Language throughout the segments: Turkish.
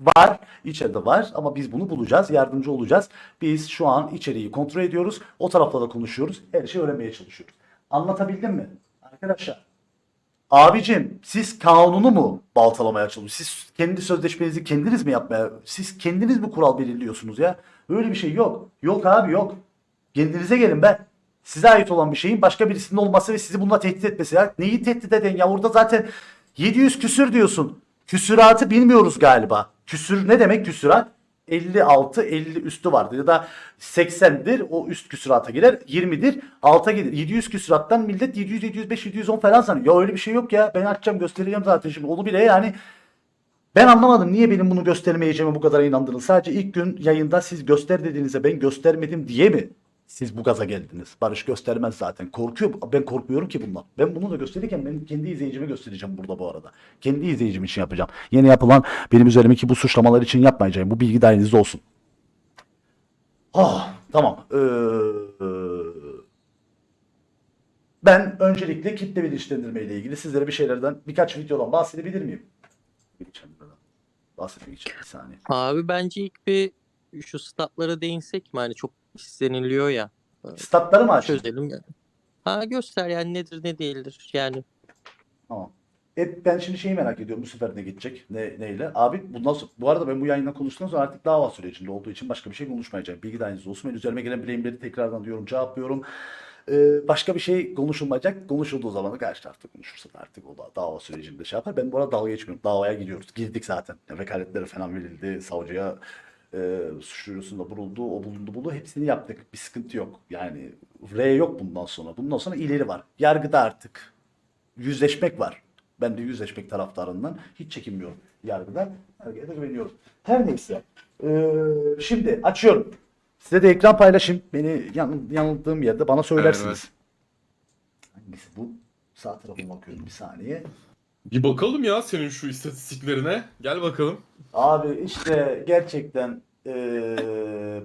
var. İçeride var ama biz bunu bulacağız. Yardımcı olacağız. Biz şu an içeriği kontrol ediyoruz. O tarafla da konuşuyoruz. Her şeyi öğrenmeye çalışıyoruz. Anlatabildim mi? Arkadaşlar. Abicim siz kanunu mu baltalamaya çalışıyorsunuz? Siz kendi sözleşmenizi kendiniz mi yapmaya? Siz kendiniz mi kural belirliyorsunuz ya? Öyle bir şey yok. Yok abi yok. Kendinize gelin be. Size ait olan bir şeyin başka birisinin olması ve sizi bununla tehdit etmesi. Ya neyi tehdit eden ya? Orada zaten 700 küsür diyorsun. Küsüratı bilmiyoruz galiba. Küsür ne demek küsürat? 56 50 üstü vardır ya da 80'dir o üst küsurata girer. 20'dir alta gelir 700 küsurattan millet 700 705 710 falan sanıyor. Ya öyle bir şey yok ya. Ben açacağım göstereceğim zaten şimdi. Onu bile yani. Ben anlamadım niye benim bunu göstermeyeceğime bu kadar inandınız? Sadece ilk gün yayında siz göster dediğinizde ben göstermedim diye mi siz bu gaza geldiniz Barış göstermez zaten korkuyor ben korkmuyorum ki bundan ben bunu da gösterirken ben kendi izleyicime göstereceğim burada bu arada kendi izleyicim için yapacağım yeni yapılan benim üzerimdeki bu suçlamalar için yapmayacağım bu bilgi dahilinizde olsun Ah, tamam. Ee, ben öncelikle kitle bilinçlendirme ile ilgili sizlere bir şeylerden birkaç videodan bahsedebilir? Bilinçlendirmeden. Bahsetmek için bir saniye. Abi bence ilk bir şu statlara değinsek mi? Hani çok isteniliyor ya. Statları mı açayım? Çözelim yani. Ha göster yani nedir ne değildir yani. Tamam. E, ben şimdi şeyi merak ediyorum bu sefer ne gidecek? Ne, neyle? Abi bundan sonra, bu arada ben bu yayından konuştuktan sonra artık dava sürecinde olduğu için başka bir şey konuşmayacağım. Bilgi dahilinizde olsun. Ben üzerime gelen bileğimleri tekrardan diyorum cevaplıyorum. Ee, başka bir şey konuşulmayacak. Konuşulduğu zaman da karşı tarafta konuşursa da artık o da dava sürecinde şey yapar. Ben bu arada dalga geçmiyorum. Davaya gidiyoruz. Girdik zaten. Vekaletlere falan verildi. Savcıya e, suç duyurusunda bulundu. O bulundu bulundu. Hepsini yaptık. Bir sıkıntı yok. Yani R yok bundan sonra. Bundan sonra ileri var. Yargıda artık yüzleşmek var. Ben de yüzleşmek taraftarından hiç çekinmiyorum yargıda. Herkese de güveniyorum. Her neyse. Ee, şimdi açıyorum. Size de ekran paylaşayım. Beni yan, yanıldığım yerde bana söylersiniz. Hangisi bu? Sağ tarafa bakıyorum bir saniye. Bir bakalım ya senin şu istatistiklerine. Gel bakalım. Abi işte gerçekten eee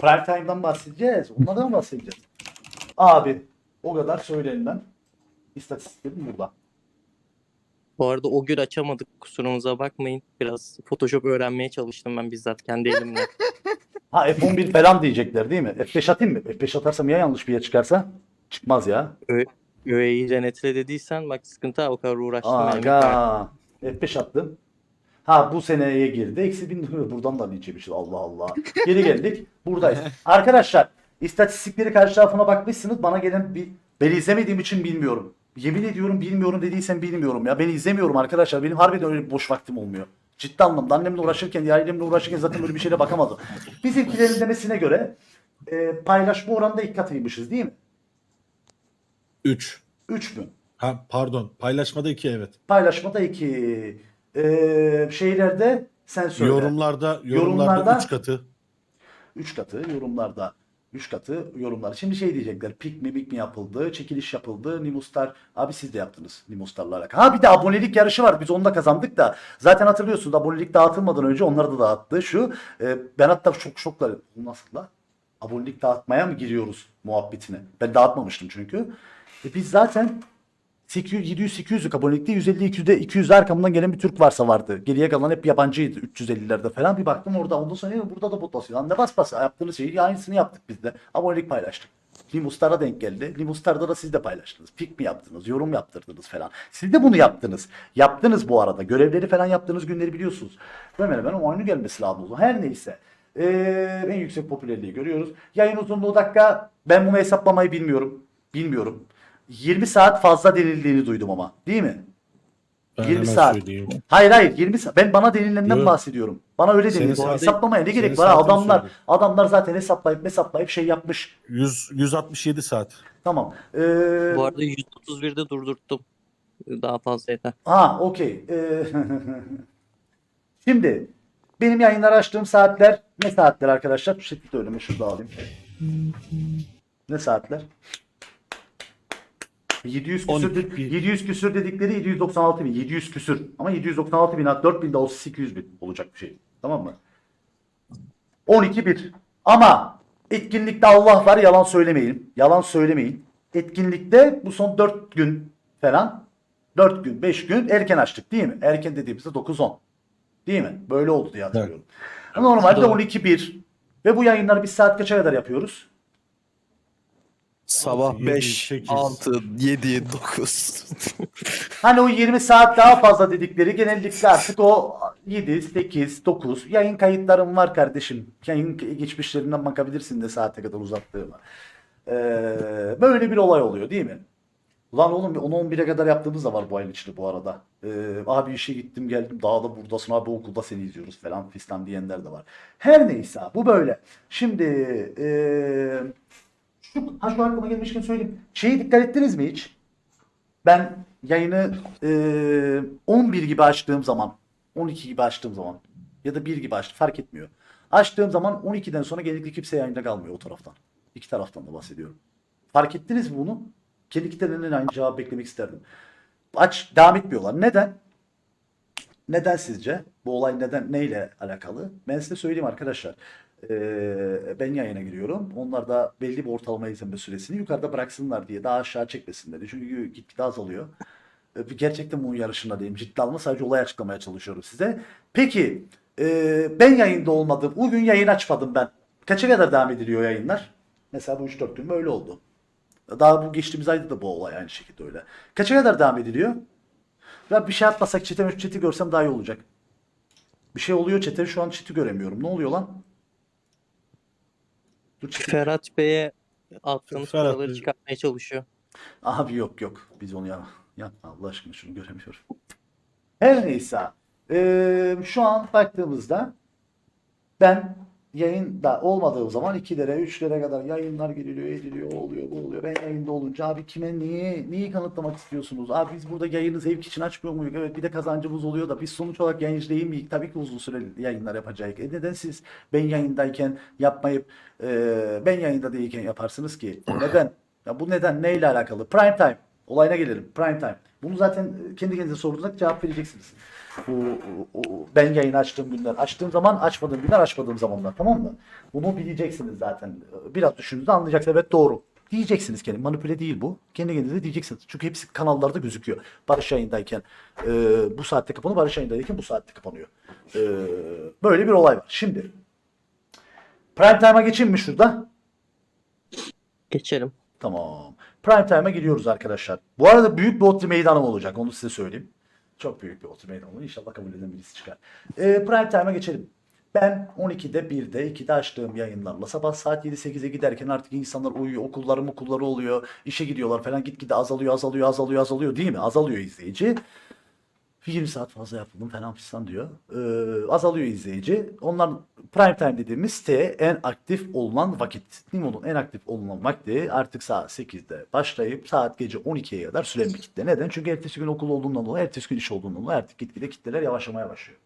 prime time'dan bahsedeceğiz. Onlardan mı bahsedeceğiz? Abi o kadar söylenmem. İstatistiklerim burada. Bu arada o gün açamadık kusurumuza bakmayın. Biraz Photoshop öğrenmeye çalıştım ben bizzat kendi elimle. Ha F11 falan diyecekler değil mi? F5 atayım mı? F5 atarsam ya yanlış bir yere çıkarsa? Çıkmaz ya. UAE denetle dediysen bak sıkıntı ha, o kadar uğraştım. yani. Aga. F5 attım. Ha bu seneye girdi. Eksi bin buradan da linçemişiz. Allah Allah. Geri geldik. Buradayız. Arkadaşlar istatistikleri karşı tarafına bakmışsınız. Bana gelen bir ben izlemediğim için bilmiyorum. Yemin ediyorum bilmiyorum dediysem bilmiyorum ya. Ben izlemiyorum arkadaşlar. Benim harbiden öyle boş vaktim olmuyor. Ciddi anlamda annemle uğraşırken, ailemle uğraşırken zaten böyle bir şeyle bakamadım. Bizimkilerin demesine göre e, paylaşma oranında ilk katıymışız değil mi? 3. 3 mü? Ha pardon. Paylaşmada 2 evet. Paylaşmada 2. Ee, şeylerde sen söyle. Yorumlarda Yorumlarda- yorumlarda 3 katı. 3 katı yorumlarda 3 katı yorumlar. Şimdi şey diyecekler. Pik mi pik mi yapıldı? Çekiliş yapıldı. Nimustar. Abi siz de yaptınız. Nimustar'la alakalı. Ha bir de abonelik yarışı var. Biz onu da kazandık da. Zaten hatırlıyorsunuz abonelik dağıtılmadan önce onları da dağıttı. Şu e, ben hatta çok şokla nasıl la? Abonelik dağıtmaya mı giriyoruz muhabbetine? Ben dağıtmamıştım çünkü. E biz zaten 800, 700, 800'lük abonelikte 150, 200'de 200'de arkamdan gelen bir Türk varsa vardı. Geriye kalan hep yabancıydı 350'lerde falan. Bir baktım orada. Ondan sonra "Ya burada da bot basıyor. Lan ne bas bas yaptığınız şeyi aynısını yaptık biz de. Abonelik paylaştık. Limustar'a denk geldi. Limustar'da da siz de paylaştınız. Pik mi yaptınız? Yorum yaptırdınız falan. Siz de bunu yaptınız. Yaptınız bu arada. Görevleri falan yaptığınız günleri biliyorsunuz. Hemen hemen o aynı gelmesi lazım. Her neyse. Ee, en yüksek popülerliği görüyoruz. Yayın uzunluğu dakika. Ben bunu hesaplamayı bilmiyorum. Bilmiyorum. 20 saat fazla denildiğini duydum ama. Değil mi? Ben 20 hemen saat. söyleyeyim. Hayır hayır 20 saat. Ben bana denilenden Yok. bahsediyorum. Bana öyle Senin denildi. saat- Hesaplamaya ne senin gerek var? ha? saatini Adamlar söyle. adamlar zaten hesaplayıp hesaplayıp şey yapmış. 100 167 saat. Tamam. Ee, Bu arada 131'de durdurttum. Daha fazla yeter. Ha okey. Ee, Şimdi benim yayınları açtığım saatler ne saatler arkadaşlar? Şu şekilde önüme şurada alayım. Ne saatler? 700 küsür, 12 bin. 700 küsür dedikleri 796 bin. 700 küsür. Ama 796 bin, 4000 de olsa 800 bin olacak bir şey. Tamam mı? 12 bir. Ama etkinlikte Allah var yalan söylemeyin. Yalan söylemeyin. Etkinlikte bu son 4 gün falan 4 gün 5 gün erken açtık değil mi? Erken dediğimizde 9-10. Değil mi? Böyle oldu diye hatırlıyorum. Normalde Doğru. 12-1 ve bu yayınları biz saat kaça kadar yapıyoruz? Sabah Yedi, 5, sekiz. 6, 7, 9. Hani o 20 saat daha fazla dedikleri genellikle artık o 7, 8, 9 yayın kayıtlarım var kardeşim. Yayın geçmişlerinden bakabilirsin de saate kadar uzattığıma. Ee, böyle bir olay oluyor değil mi? Ulan oğlum 10-11'e kadar yaptığımız da var bu ayın içinde bu arada. Ee, abi işe gittim geldim dağda buradasın abi okulda seni izliyoruz falan fistan diyenler de var. Her neyse bu böyle. Şimdi ee, şu, ha şu aklıma gelmişken söyleyeyim. Şeyi dikkat ettiniz mi hiç? Ben yayını eee 11 gibi açtığım zaman, 12 gibi açtığım zaman ya da 1 gibi açtım fark etmiyor. Açtığım zaman 12'den sonra genellikle kimse yayında kalmıyor o taraftan. İki taraftan da bahsediyorum. Fark ettiniz mi bunu? Kendi kitlerinden aynı cevap beklemek isterdim. Aç, devam etmiyorlar. Neden? Neden sizce? Bu olay neden, neyle alakalı? Ben size söyleyeyim arkadaşlar. Ee, ben yayına giriyorum. Onlar da belli bir ortalama izlenme süresini yukarıda bıraksınlar diye daha aşağı çekmesinler diye. Çünkü gitgide azalıyor. Ee, Gerçekten bunun yarışında değilim. Ciddi alma sadece olay açıklamaya çalışıyorum size. Peki e, ben yayında olmadım. O gün yayın açmadım ben. Kaça kadar devam ediliyor yayınlar? Mesela bu 3-4 gün böyle oldu. Daha bu geçtiğimiz ayda da bu olay aynı şekilde öyle. Kaça kadar devam ediliyor? Ya bir şey atmasak çete chat'i görsem daha iyi olacak. Bir şey oluyor çete şu an chat'i göremiyorum. Ne oluyor lan? Dur chat'i- Ferhat Bey'e attığınız Ferhat paraları Bey- çıkartmaya çalışıyor. Abi yok yok. Biz onu ya yapma Allah aşkına şunu göremiyorum. Her neyse. Ee, şu an baktığımızda ben yayında olmadığım zaman 2'lere 3'lere kadar yayınlar giriliyor, ediliyor, oluyor, bu oluyor. Ben yayında olunca abi kime niye neyi kanıtlamak istiyorsunuz? Abi biz burada yayını zevk için açmıyor muyuz? Evet bir de kazancımız oluyor da biz sonuç olarak yayıncı değil miyiz? Tabii ki uzun süreli yayınlar yapacağız. E neden siz ben yayındayken yapmayıp e, ben yayında değilken yaparsınız ki? Neden? Ya bu neden? Neyle alakalı? Prime time. Olayına gelelim. Prime time. Bunu zaten kendi kendinize sorduğunuzda cevap vereceksiniz. Bu, o- o- ben yayın açtığım günler, açtığım zaman, açmadığım günler, açmadığım zamanlar. Tamam mı? Bunu bileceksiniz zaten. Biraz düşündüğünüzde anlayacaksınız. Evet doğru. Diyeceksiniz kendi. Manipüle değil bu. Kendi kendinize diyeceksiniz. Çünkü hepsi kanallarda gözüküyor. Barış yayındayken e, bu saatte kapanıyor. Barış yayındayken bu saatte kapanıyor. E, böyle bir olay var. Şimdi Prime time'a geçeyim mi şurada? Geçelim. Tamam. Prime time'a gidiyoruz arkadaşlar. Bu arada büyük bir otri meydanım olacak. Onu size söyleyeyim. Çok büyük bir otri meydanı olur. İnşallah kabul eden birisi çıkar. Ee, prime time'a geçelim. Ben 12'de, 1'de, 2'de açtığım yayınlarla sabah saat 7-8'e giderken artık insanlar uyuyor, okulları okulları oluyor, işe gidiyorlar falan gitgide azalıyor, azalıyor, azalıyor, azalıyor değil mi? Azalıyor izleyici. 20 saat fazla yapıldım falan fistan diyor. Ee, azalıyor izleyici. Onlar prime time dediğimiz siteye en aktif olunan vakit. Nimo'nun en aktif olunan vakti artık saat 8'de başlayıp saat gece 12'ye kadar süren bir kitle. Neden? Çünkü ertesi gün okul olduğundan dolayı, ertesi gün iş olduğundan dolayı artık gitgide kitleler yavaşlamaya başlıyor.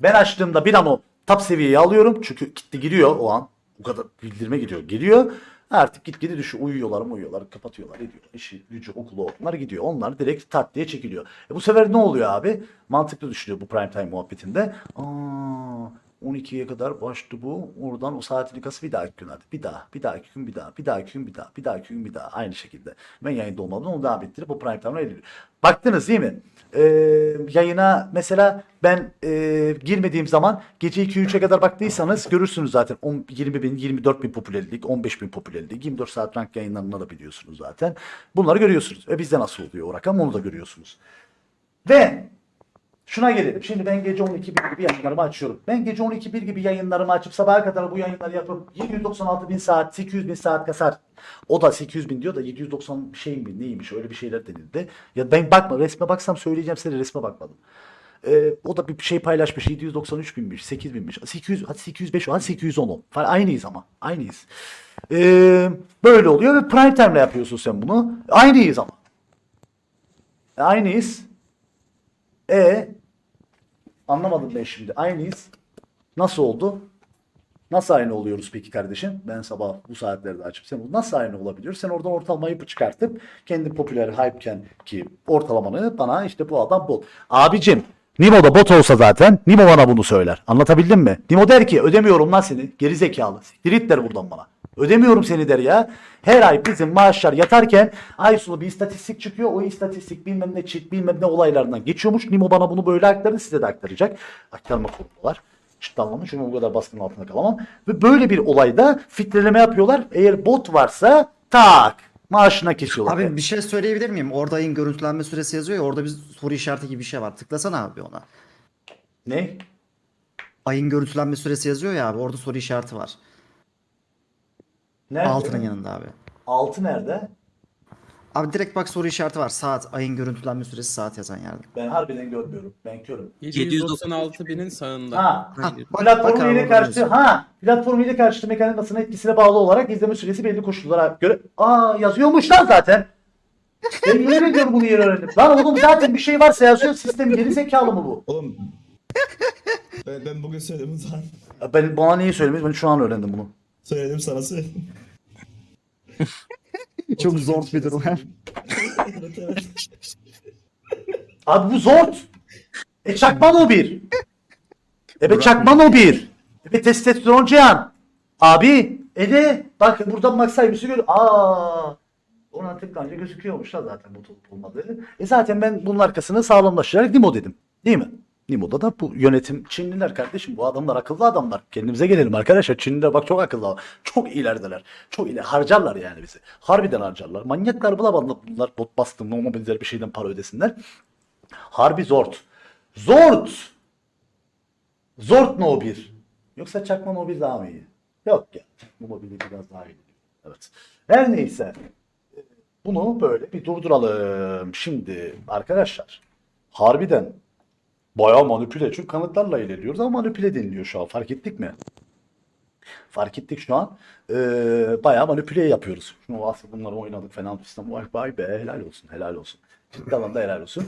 Ben açtığımda bir an o top seviyeyi alıyorum. Çünkü kitle giriyor o an. O kadar bildirime giriyor. Giriyor. Artık gitgide düşüyor. Uyuyorlar mı uyuyorlar. Kapatıyorlar. Ediyorlar. İşi, gücü, okulu onlar gidiyor. Onlar direkt diye çekiliyor. E bu sefer ne oluyor abi? Mantıklı düşünüyor bu prime time muhabbetinde. Aa, 12'ye kadar başladı bu. Oradan o saatini kası bir dahaki gün hadi. Bir daha, bir dahaki gün bir daha, bir dahaki gün bir daha, bir dahaki gün bir daha. Aynı şekilde. Ben yayında olmadan onu devam ettirip o prime time'la ediyor. Baktınız değil mi? Ee, yayına mesela ben e, girmediğim zaman gece 2-3'e kadar baktıysanız görürsünüz zaten 10, 20 bin, 24 bin popülerlik, 15 bin popülerlik, 24 saat rank yayınlarında da biliyorsunuz zaten. Bunları görüyorsunuz. E bizde nasıl oluyor o rakam onu da görüyorsunuz. Ve şuna gelelim. Şimdi ben gece 12 bir gibi yayınlarımı açıyorum. Ben gece 12 bir gibi yayınlarımı açıp sabaha kadar bu yayınları yapıp 796 bin saat, 800 bin saat kasar. O da 800 bin diyor da 790 şey mi neymiş öyle bir şeyler denildi. Ya ben bakma resme baksam söyleyeceğim size resme bakmadım. Ee, o da bir şey paylaşmış 793 binmiş 8 binmiş 800 hadi 805 hadi 810 ol. Falan aynıyız ama aynıyız. Ee, böyle oluyor ve prime time'la yapıyorsun sen bunu. Aynıyız ama. Aynıyız. E anlamadım ben şimdi. Aynıyız. Nasıl oldu? Nasıl aynı oluyoruz peki kardeşim? Ben sabah bu saatlerde açıp sen nasıl aynı olabiliyor? Sen oradan ortalamayı çıkartıp kendi popüler hype'ken ki ortalamanı bana işte bu adam bot. Abicim Nimo da bot olsa zaten Nimo bana bunu söyler. Anlatabildim mi? Nimo der ki ödemiyorum lan seni. Geri zekalı. Siktir der buradan bana. Ödemiyorum seni der ya. Her ay bizim maaşlar yatarken ay sonu bir istatistik çıkıyor. O istatistik bilmem ne çit bilmem ne olaylarından geçiyormuş. Nimo bana bunu böyle aktardı size de aktaracak. Aktarma. Ciddi anlamda çünkü bu kadar baskının altında kalamam. Ve böyle bir olayda filtreleme yapıyorlar. Eğer bot varsa tak maaşına kesiyorlar. Abi bir şey söyleyebilir miyim? Orada ayın görüntülenme süresi yazıyor ya orada bir soru işareti gibi bir şey var. Tıklasana abi ona. Ne? Ayın görüntülenme süresi yazıyor ya abi orada soru işareti var. Nerede? Altının yanında abi. Altı nerede? Abi direkt bak soru işareti var. Saat, ayın görüntülenme süresi saat yazan yerde. Ben harbiden görmüyorum. Ben körüm. 796 binin sağında. Ha, Ha, bak- platformu bak ile karşı ha, platformu ile karşı mekanizmasının etkisine bağlı olarak izleme süresi belli koşullara göre aa yazıyormuş lan zaten. Ben yemin ediyorum bunu yeni öğrendim. Lan oğlum zaten bir şey varsa yazıyor. Sistem geri zekalı mı bu? Oğlum ben, ben bugün söyledim sana. Ben bana niye söylemedin? Ben şu an öğrendim bunu. Söyledim sana söyledim. Çok zor bir durum. evet, evet. Abi bu zor. E çakman o bir. E be çakman o bir. E be testosteron cihan. Abi e de bak buradan mak sayısı gör. Aa. Ona tıklanınca gözüküyormuş da zaten bu olup olmadığı. E zaten ben bunun arkasını sağlamlaştırarak Nimo dedim. Değil mi? Nimo'da da bu yönetim Çinliler kardeşim. Bu adamlar akıllı adamlar. Kendimize gelelim arkadaşlar. Çinliler bak çok akıllı. Çok ilerideler. Çok ileri. Harcarlar yani bizi. Harbiden harcarlar. Manyaklar bunlar bot bastım. Ona benzer bir şeyden para ödesinler. Harbi zort. Zort! Zort no 1. Yoksa çakma no 1 daha mı iyi? Yok ya. Bu mobilya biraz daha iyi. Evet. Her neyse. Bunu böyle bir durduralım. Şimdi arkadaşlar. Harbiden bayağı manipüle. Çünkü kanıtlarla ilerliyoruz ama manipüle deniliyor şu an. Fark ettik mi? Fark ettik şu an. Ee, bayağı manipüle yapıyoruz. Şunu aslında bunları oynadık falan. Vay, vay be helal olsun helal olsun. Ciddi alanda helal olsun.